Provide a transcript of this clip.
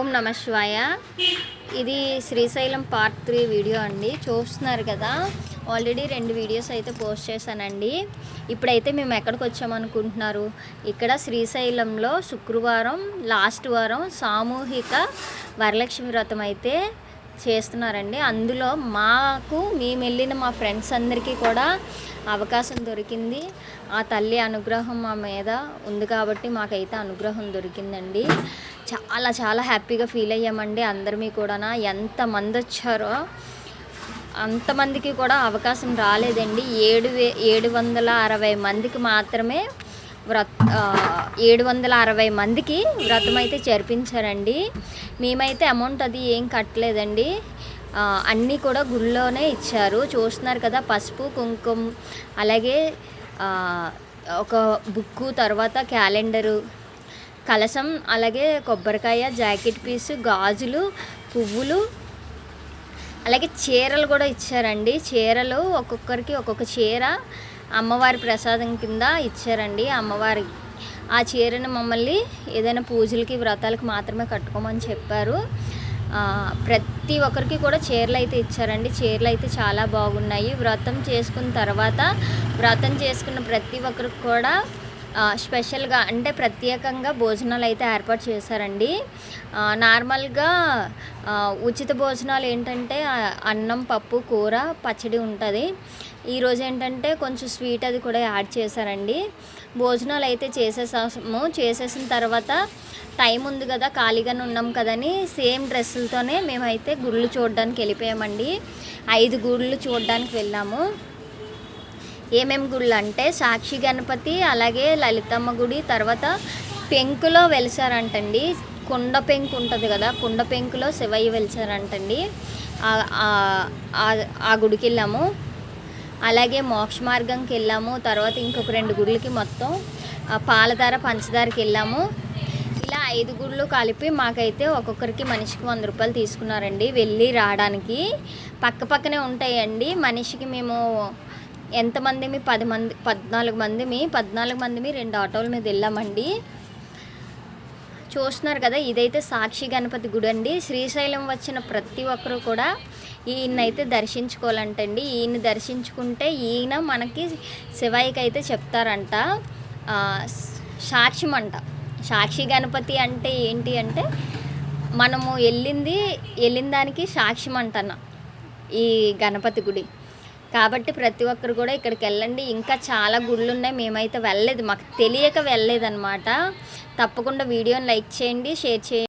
ఓం నమ శివాయ. ఇది శ్రీశైలం పార్ట్ త్రీ వీడియో అండి. చూస్తున్నారు కదా ఆల్రెడీ రెండు వీడియోస్ అయితే పోస్ట్ చేశానండి. ఇప్పుడైతే మేము ఎక్కడికి వచ్చామనుకుంటున్నారు? ఇక్కడ శ్రీశైలంలో శుక్రవారం లాస్ట్ వారం సామూహిక వరలక్ష్మి వ్రతం అయితే చేస్తున్నారండి. అందులో మాకు మేము వెళ్ళిన మా ఫ్రెండ్స్ అందరికీ కూడా అవకాశం దొరికింది. ఆ తల్లి అనుగ్రహం మా మీద ఉంది కాబట్టి మాకైతే అనుగ్రహం దొరికిందండి. చాలా చాలా హ్యాపీగా ఫీల్ అయ్యామండి అందరిమీ కూడా ఎంతమంది వచ్చారో అంతమందికి కూడా అవకాశం రాలేదండి. ఏడు వే ఏడు వందల అరవై మందికి మాత్రమే వ్రత ఏడు వందల అరవై మందికి వ్రతం అయితే జరిపించారండి. మేమైతే అమౌంట్ అది ఏం కట్టలేదండి. అన్నీ కూడా గుళ్ళోనే ఇచ్చారు. చూస్తున్నారు కదా పసుపు కుంకుమ అలాగే ఒక బుక్కు తర్వాత క్యాలెండరు కలసం అలాగే కొబ్బరికాయ జాకెట్ పీసు గాజులు పువ్వులు అలాగే చీరలు కూడా ఇచ్చారండి. చీరలు ఒక్కొక్కరికి ఒక్కొక్క చీర అమ్మవారి ప్రసాదం కింద ఇచ్చారండి అమ్మవారి. ఆ చీరను మమ్మల్ని ఏదైనా పూజలకి వ్రతాలకు మాత్రమే కట్టుకోమని చెప్పారు. ప్రతి ఒక్కరికి కూడా చీరలు అయితే ఇచ్చారండి. చీరలు అయితే చాలా బాగున్నాయి. వ్రతం చేసుకున్న తర్వాత వ్రతం చేసుకున్న ప్రతి ఒక్కరికి కూడా స్పెషల్గా అంటే ప్రత్యేకంగా భోజనాలు అయితే ఏర్పాటు చేశారండి. నార్మల్గా ఉచిత భోజనాలు ఏంటంటే అన్నం పప్పు కూర పచ్చడి ఉంటుంది. ఈరోజు ఏంటంటే కొంచెం స్వీట్ అది కూడా యాడ్ చేశారండి. భోజనాలు అయితే చేసేసాము. చేసేసిన తర్వాత టైం ఉంది కదా ఖాళీగానే ఉన్నాం కదని సేమ్ డ్రెస్సులతోనే మేమైతే గుళ్ళు చూడడానికి వెళ్ళిపోయామండి. ఐదు గుళ్ళు చూడడానికి వెళ్ళాము. ఏమేమి గుళ్ళు అంటే సాక్షి గణపతి అలాగే లలితమ్మ గుడి తర్వాత పెంకులో వెలిసారంటండి. కుండ పెంకు ఉంటుంది కదా కుండ పెంకులో శివయ్య వెలిసారంటండి. ఆ- గుడికి వెళ్ళాము అలాగే మోక్ష మార్గంకి వెళ్ళాము. తర్వాత ఇంకొక రెండు గుళ్ళకి మొత్తం పాలధార పంచదారకి వెళ్ళాము. ఇలా ఐదు గుళ్ళు కలిపి మాకైతే ఒక్కొక్కరికి మనిషికి వంద రూపాయలు తీసుకున్నారండి. వెళ్ళి రావడానికి. పక్క పక్కనే ఉంటాయండి. మనిషికి మేము ఎంతమంది మీ పది మంది పద్నాలుగు మంది మీ పద్నాలుగు మంది మీ రెండు ఆటోల మీద వెళ్ళామండి. చూస్తున్నారు కదా ఇదైతే సాక్షి గణపతి గుడి అండి. శ్రీశైలం వచ్చిన ప్రతి ఒక్కరూ కూడా ఈయనైతే దర్శించుకోవాలంటండి. ఈయన దర్శించుకుంటే ఈయన మనకి శివయ్యకి అయితే చెప్తారంట. సాక్ష్యం అంట సాక్షి గణపతి అంటే ఏంటి అంటే మనము వెళ్ళింది వెళ్ళిన దానికి సాక్ష్యం అంటన్న ఈ గణపతి గుడి. కాబట్టి ప్రతి ఒక్కరు కూడా ఇక్కడికి వెళ్ళండి. ఇంకా చాలా గుళ్ళు ఉన్నాయి మేమైతే వెళ్ళలేదు. మాకు తెలియక వెళ్ళలేదన్నమాట. తప్పకుండా వీడియోని లైక్ చేయండి షేర్ చేయండి.